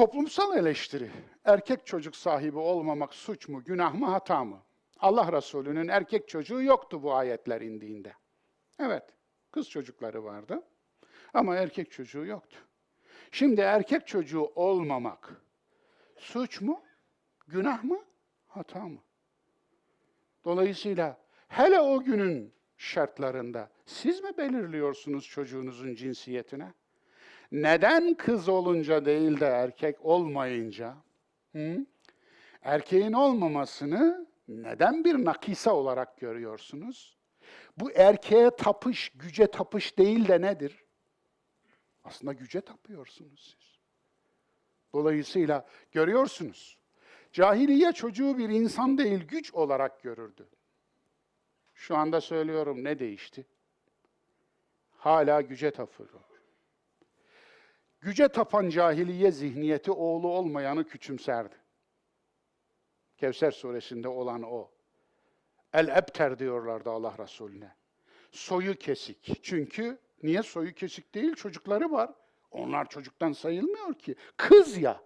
Toplumsal eleştiri. Erkek çocuk sahibi olmamak suç mu, günah mı, hata mı? Allah Resulü'nün erkek çocuğu yoktu bu ayetler indiğinde. Evet, kız çocukları vardı ama erkek çocuğu yoktu. Şimdi erkek çocuğu olmamak suç mu, günah mı, hata mı? Dolayısıyla hele o günün şartlarında siz mi belirliyorsunuz çocuğunuzun cinsiyetine? Neden kız olunca değil de erkek olmayınca? Hı? Erkeğin olmamasını neden bir nakisa olarak görüyorsunuz? Bu erkeğe tapış, güce tapış değil de nedir? Aslında güce tapıyorsunuz siz. Dolayısıyla görüyorsunuz. Cahiliye çocuğu bir insan değil, güç olarak görürdü. Şu anda söylüyorum ne değişti? Hala güce tapıyor. Güce tapan cahiliye zihniyeti oğlu olmayanı küçümserdi. Kevser suresinde olan o. El-ebter diyorlardı Allah Resulüne. Soyu kesik. Çünkü niye soyu kesik değil? Çocukları var. Onlar çocuktan sayılmıyor ki. Kız ya.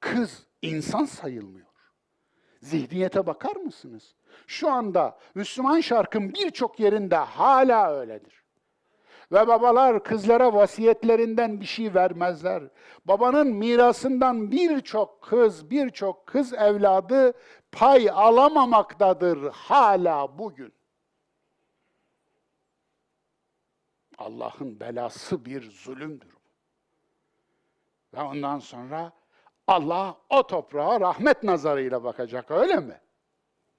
Kız insan sayılmıyor. Zihniyete bakar mısınız? Şu anda Müslüman şarkın birçok yerinde hala öyledir. Ve babalar kızlara vasiyetlerinden bir şey vermezler. Babanın mirasından birçok kız, birçok kız evladı pay alamamaktadır hala bugün. Allah'ın belası bir zulümdür. Ve ondan sonra Allah o toprağa rahmet nazarıyla bakacak öyle mi?